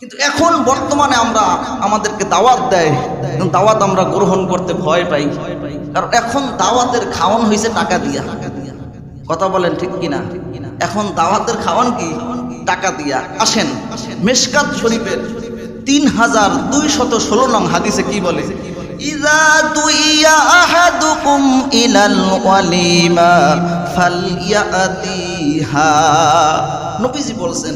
কিন্তু এখন বর্তমানে আমরা আমাদেরকে দাওয়াত দেয় দাওয়াত আমরা গ্রহণ করতে ভয় পাই। কারণ এখন দাওয়াতের খাওয়ান হয়েছে টাকা দিয়া। কথা বলেন ঠিক কিনা? এখন দাওয়াতের খাওয়ান কি? টাকা দিয়া। আসেন, মেশকাত শরীফের তিন হাজার দুই শত ষোলো নং হাদিসে কি বলে? ইজা দুইয়া আহাদুকুম ইলাল ওয়ালিমা ফালইয়াতিহা নবীজি বলছেন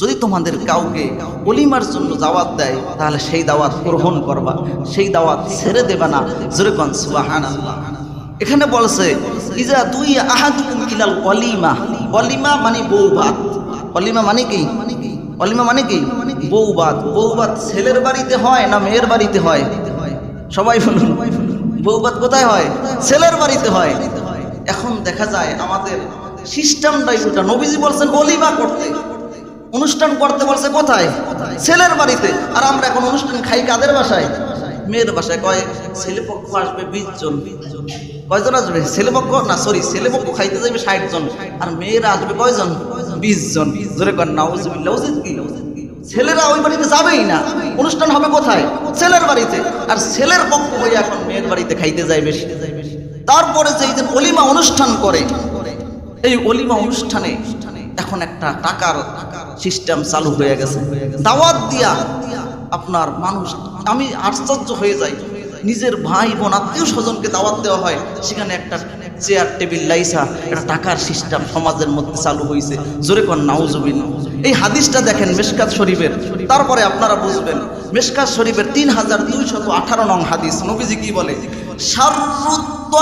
যদি তোমাদের কাউকে অলিমার জন্য দাওয়াত দেয়, তাহলে সেই দাওয়াত গ্রহণ করবা, সেই দাওয়াত ছেড়ে দেবে না। যেরকম সুবাহান এখানে বলছে, ইজা তুই আহাদুকুম ইলাল অলিমা। অলিমা মানে বৌভাত। অলিমা মানে কি? অলিমা মানে কি? বৌবাত বৌবাত ছেলের বাড়িতে হয় না মেয়ের বাড়িতে হয়? সবাই বলুন বৌবাত কোথায় হয়? ছেলের বাড়িতে হয়। এখন দেখা যায় আমাদের সিস্টেমটাই উল্টা নবীজি বলছেন, অলিমা করতে। অনুষ্ঠান করতে বলছে কোথায়? ছেলের বাড়িতে। আর আমরা এখন অনুষ্ঠান খাই কাদের বাসায়? মেয়ের বাসায়। কয় ছেলে পক্ষ আসবে বিশ জন। কয়জন আসবে? ছেলে পক্ষ না সরি ছেলে পক্ষ খাইতে যাবে ষাট জন। আর মেয়েরা আসবে কয়জন? বিশ জন। জোরে কর, নাউজুবিল্লাহ। উচিত কি? ছেলেরা ওই বাড়িতে যাবেই না। অনুষ্ঠান হবে কোথায়? ছেলের বাড়িতে। আর ছেলের পক্ষ হয়ে এখন মেয়ের বাড়িতে খাইতে যায় বেশি তারপরে যে অলিমা অনুষ্ঠান করে, এই অলিমা অনুষ্ঠানে এখন একটা টাকার সিস্টেম চালু হয়ে গেছে। দাওয়াত দিয়া আপনার মানুষ, আমি আশ্চর্য হয়ে যাই। নিজের ভাই বোন, আত্মীয় স্বজনকে দাওয়াত দেওয়া হয়, সেখানে একটা চেয়ার টেবিল লাইসা, একটা টাকার সিস্টেম সমাজের মধ্যে চালু হয়েছে জোরে কন নাউজবিন এই হাদিসটা দেখেন মেশকাত শরীফের। তারপরে আপনারা বুঝবেন, মেশকাত শরীফের তিন হাজার দুইশত আঠারো নং হাদিস। নবীজি কি বলে? শারুত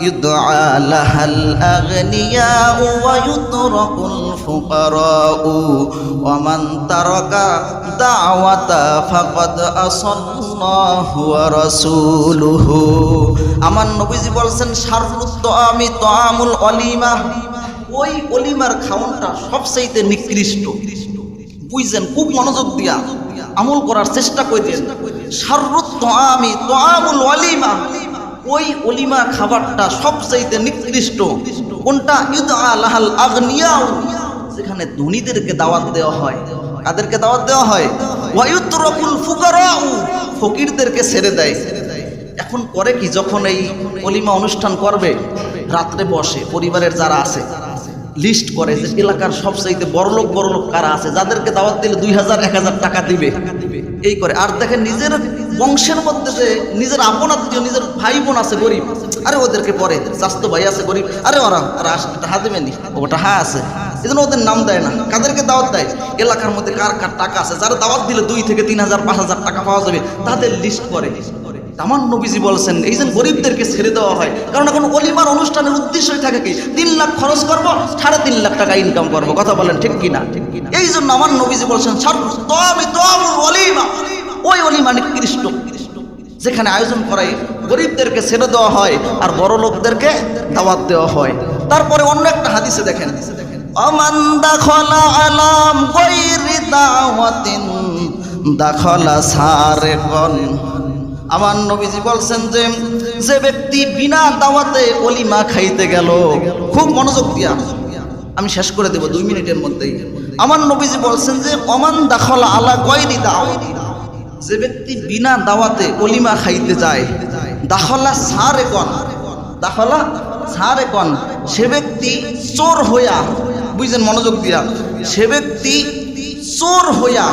يدعى لها الأغنياء ويترك الفقراء ومن ترك دعوة فقد أصى الله ورسوله আমার নবীজি বলছেন শারুত আমি তোয়ামুল অলিমা ওই অলিমার খাওয়ানটা সবচাইতে নিকৃষ্ট বুঝছেন খুব মনোযোগ দিয়া আমল করার চেষ্টা করেছেন সাররুত তোয়ামি তোয়ামুল অলিমা ওই অলিমা খাবারটা সবচাইতে নিকৃষ্ট। কোনটা? ইদ আগনিয়াও সেখানে ধনীদেরকে দাওয়াত দেওয়া হয়। কাদেরকে দাওয়াত দেওয়া হয়? ওয়ায়ুতরকুল ফুকারাউ। ফকিরদেরকে ছেড়ে দেয়। এখন করে কি? যখন এই অলিমা অনুষ্ঠান করবে, রাত্রে বসে পরিবারের যারা আছে লিস্ট করে যে এলাকার সবচাইতে বড়লোক বড়লোক কারা আছে? যাদেরকে দাওয়াত দিলে দুই হাজার, এক হাজার টাকা দিবে। এই করে। আর দেখেন নিজের বংশের মধ্যে যে নিজের আপন আত্মীয় নিজের ভাই বোন আছে, গরিব। আরে ওদেরকে পরে স্বাস্থ্য ভাই আছে, গরিব। আরে ওরা ওরা আসে টাকা দেবেনি ওটা হ্যাঁ আছে। এই জন্য ওদের নাম দেয় না। কাদেরকে দাওয়াত দেয়? এলাকার মধ্যে কার কার টাকা আছে? যারা দাওয়াত দিলে দুই থেকে তিন হাজার, পাঁচ হাজার টাকা পাওয়া যাবে, তাদের লিস্ট করে আমার নবীজি বলছেন, এই যে গরিবদেরকে ছেড়ে দেওয়া হয়, কারণ এখন অলিমার অনুষ্ঠানের উদ্দেশ্যই থাকে কি? তিন লাখ খরচ করব, সাড়ে তিন লাখ টাকা ইনকাম করব। কথা বলেন ঠিক কিনা? এই জন্য আমার নবীজি বলছেন আমি অলিমা। ওই অলিমা নিকৃষ্ট যেখানে আয়োজন করাই গরিবদেরকে ছেড়ে দেওয়া হয় আর বড় লোকদেরকে দাওয়াত দেওয়া হয়। তারপরে অন্য একটা হাদিসে দেখেন, অমান দাখলা আলাম গৈরি দাওয়াতিন, দাখলা সারে আমার নবীজি বলছেন যে যে ব্যক্তি বিনা দাওয়াতে অলিমা খাইতে গেল, খুব মনোযোগ দিয়া। আমি শেষ করে দেব দুই মিনিটের মধ্যেই। আমার নবীজি বলছেন যে, অমান দাখলা আলা গয়রি দাওয়াত যে ব্যক্তি বিনা দাওয়াতে অলিমা খাইতে যায়, দাখলা সারে কন, দাখলা সারে কন। সে ব্যক্তি চোর হইয়া, বুঝছেন মনোযোগ দিয়া, সে ব্যক্তি চোর হইয়া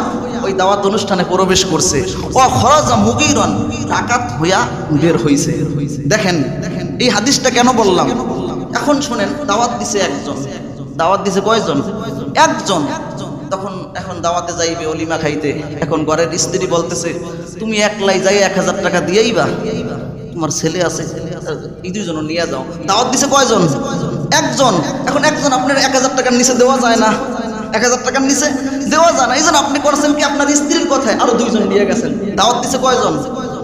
ওই দাওয়াত অনুষ্ঠানে প্রবেশ করছে। ও খরচ মুগিরন ডাকাত হইয়া বের হইছে। দেখেন, এই হাদিসটা কেন বললাম? এখন শুনেন, দাওয়াত দিছে একজন। দাওয়াত দিছে কয়জন? একজন। তখন এখন দাওয়াতে যাইবে অলিমা খাইতে। এখন ঘরের স্ত্রী বলতেছে, তুমি একলাই যাই এক হাজার টাকা দিয়েই বা। তোমার ছেলে আছে, এই দুইজন নিয়ে যাও। দাওয়াত দিছে কয়জন? একজন। এখন একজন আপনার এক হাজার টাকার নিচে দেওয়া যায় না। এক হাজার টাকার নিচে দেওয়া যায় না। এই জন্য আপনি করছেন কি? আপনার স্ত্রীর কথায় আরও দুইজন নিয়ে গেছেন। দাওয়াত দিছে কয়জন?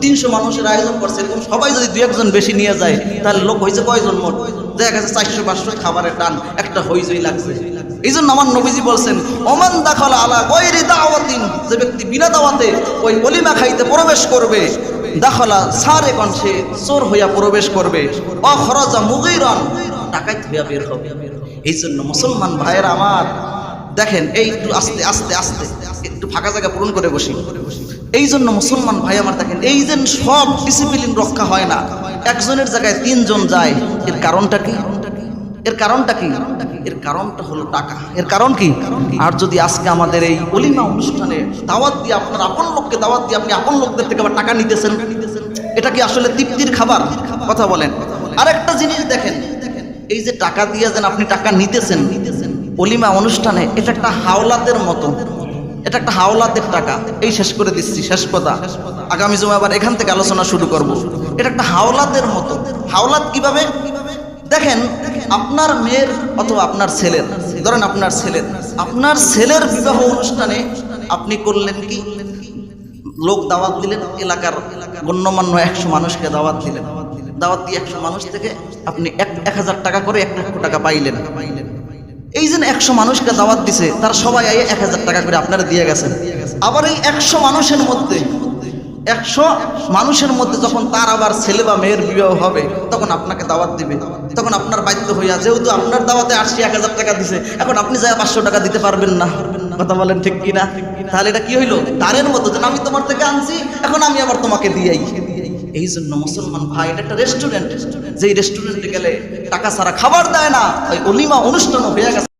তিনশো মানুষের আয়োজন করছে। এরকম সবাই যদি দু একজন বেশি নিয়ে যায়, তাহলে লোক হয়েছে কয়জন মোট? দেখা গেছে চারশো পাঁচশো খাবারের টান। একটা হইজই লাগছে। এই জন্য আমার নবীজি বলছেন, ওমান দাখল আলা গৈরি দাওয়াতিন যে ব্যক্তি বিনা দাওয়াতে ওই অলিমা খাইতে প্রবেশ করবে, দাখলা সারে কণ্ঠে চোর হইয়া প্রবেশ করবে। অখরজা মুগিরন টাকাই হইয়া বের হবে। এই জন্য মুসলমান ভাইয়েরা আমার, দেখেন এই একটু আস্তে আস্তে আস্তে, একটু ফাঁকা জায়গা পূরণ করে বসি। এই জন্য মুসলমান ভাই আমার, দেখেন এই যে সব ডিসিপ্লিন রক্ষা হয় না। একজনের জায়গায় তিনজন যায়, এর কারণটা কি? এর কারণটা কি? এর কারণটা হলো টাকা। এর কারণ কি? আর যদি আজকে আমাদের এই অলিমা অনুষ্ঠানে দাওয়াত দিয়ে আপনার আপন লোককে দাওয়াত দিয়ে আপনি আপন লোকদের থেকে আবার টাকা নিতেছেন, এটা কি আসলে তৃপ্তির খাবার? কথা বলেন। আরেকটা জিনিস দেখেন, এই যে টাকা দিয়ে যেন আপনি টাকা নিতেছেন অলিমা অনুষ্ঠানে এটা একটা হাওলাতের মতো। এটা একটা হাওলাতের টাকা। এই শেষ করে দিচ্ছি, শেষ কথা। আগামী জমা আবার এখান থেকে আলোচনা শুরু করব। এটা একটা হাওলাতের মতো। হাওলাত কীভাবে? দেখেন আপনার মেয়ের অথবা আপনার ছেলের, ধরেন আপনার ছেলের। আপনার ছেলের বিবাহ অনুষ্ঠানে আপনি করলেন কি? লোক দাওয়াত দিলেন, এলাকার গণ্যমান্য একশো মানুষকে দাওয়াত দিলেন। দাওয়াত দিয়ে একশো মানুষ থেকে আপনি এক এক হাজার টাকা করে এক লক্ষ টাকা পাইলেন। এই যে একশো মানুষকে দাওয়াত দিছে, তারা সবাই এক হাজার টাকা করে আপনারা দিয়ে গেছেন। আবার এই একশো মানুষের মধ্যে একশো মানুষের মধ্যে যখন তার আবার ছেলে বা মেয়ের বিবাহ হবে, তখন আপনাকে দাওয়াত দিবে। তখন আপনার বাধ্য হইয়া, যেহেতু আপনার দাওয়াতে আসছি এক হাজার টাকা দিছে, এখন আপনি যা পাঁচশো টাকা দিতে পারবেন না। কথা বলেন ঠিক কিনা তাহলে এটা কি হইল? তারের মতো, যেন আমি তোমার থেকে আনছি, এখন আমি আবার তোমাকে দিয়েই। এই জন্য মুসলমান ভাই, এটা একটা রেস্টুরেন্ট যেই রেস্টুরেন্টে গেলে টাকা ছাড়া খাবার দেয় না, ওই অলিমা অনুষ্ঠানও হয়ে গেছে।